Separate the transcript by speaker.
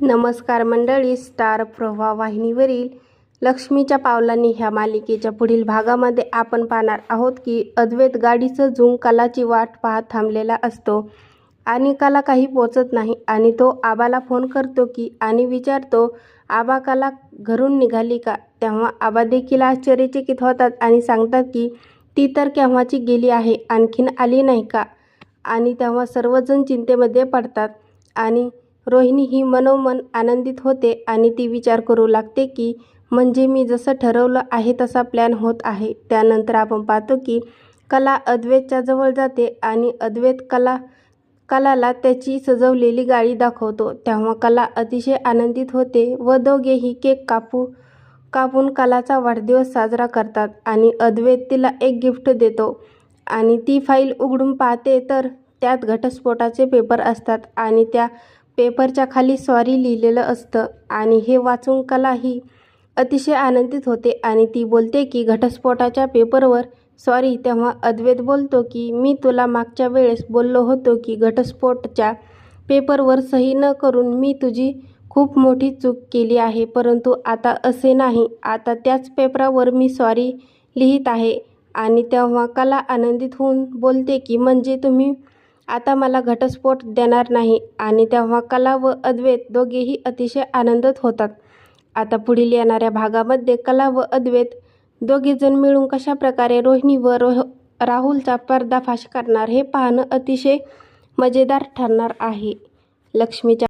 Speaker 1: नमस्कार मंडळी स्टार प्रभा वाहिनीवरील लक्ष्मीच्या पावलांनी ह्या मालिकेच्या पुढील भागामध्ये आपण पाहणार आहोत की अद्वैत गाडीचं झुंग कलाची वाट पाहत थांबलेला असतो आणि कला काही पोचत नाही आणि तो आबाला फोन करतो की आणि विचारतो आबा कला घरून निघाली का? तेव्हा आबा देखील आश्चर्यचकित होतात आणि सांगतात की ती तर केव्हाची गेली आहे आणखीन आली नाही का? आणि तेव्हा सर्वजण चिंतेमध्ये पडतात आणि रोहिणी ही मनोमन आनंदित होते आणि ती विचार करू लागते की म्हणजे मी जसं ठरवलं आहे तसा प्लॅन होत आहे. त्यानंतर आपण पाहतो की कला अद्वैतच्या जवळ जाते आणि अद्वैत कला कलाला त्याची सजवलेली गाडी दाखवतो. तेव्हा कला अतिशय आनंदित होते व दोघेही केक कापू कापून कलाचा वाढदिवस साजरा करतात आणि अद्वैत तिला एक गिफ्ट देतो. आणि ती फाईल उघडून पाहते तर त्यात घटस्फोटाचे पेपर असतात आणि त्या पेपरच्या खाली सॉरी लिहिलेलं असतं आणि हे वाचून कला ही अतिशय आनंदित होते आणि ती बोलते की घटस्फोटाच्या पेपरवर सॉरी तेव्हा अद्वैत बोलतो की मी तुला मागच्या वेळेस बोललो होतो की घटस्फोटच्या पेपरवर सही न करून मी तुझी खूप मोठी चूक केली आहे परंतु आता असे नाही. आता त्याच पेपरावर मी सॉरी लिहित आहे आणि तेव्हा कला आनंदित होऊन बोलते की म्हणजे तुम्ही आता मला घटस्फोट देणार नाही आणि तेव्हा कला व अद्वैत दोघेही अतिशय आनंदत होतात. आता पुढील येणाऱ्या भागामध्ये कला व अद्वैत दोघेजण मिळून कशा प्रकारे रोहिणी व रोह राहुलचा पर्दाफाश करणार हे पाहणं अतिशय मजेदार ठरणार आहे. लक्ष्मीच्या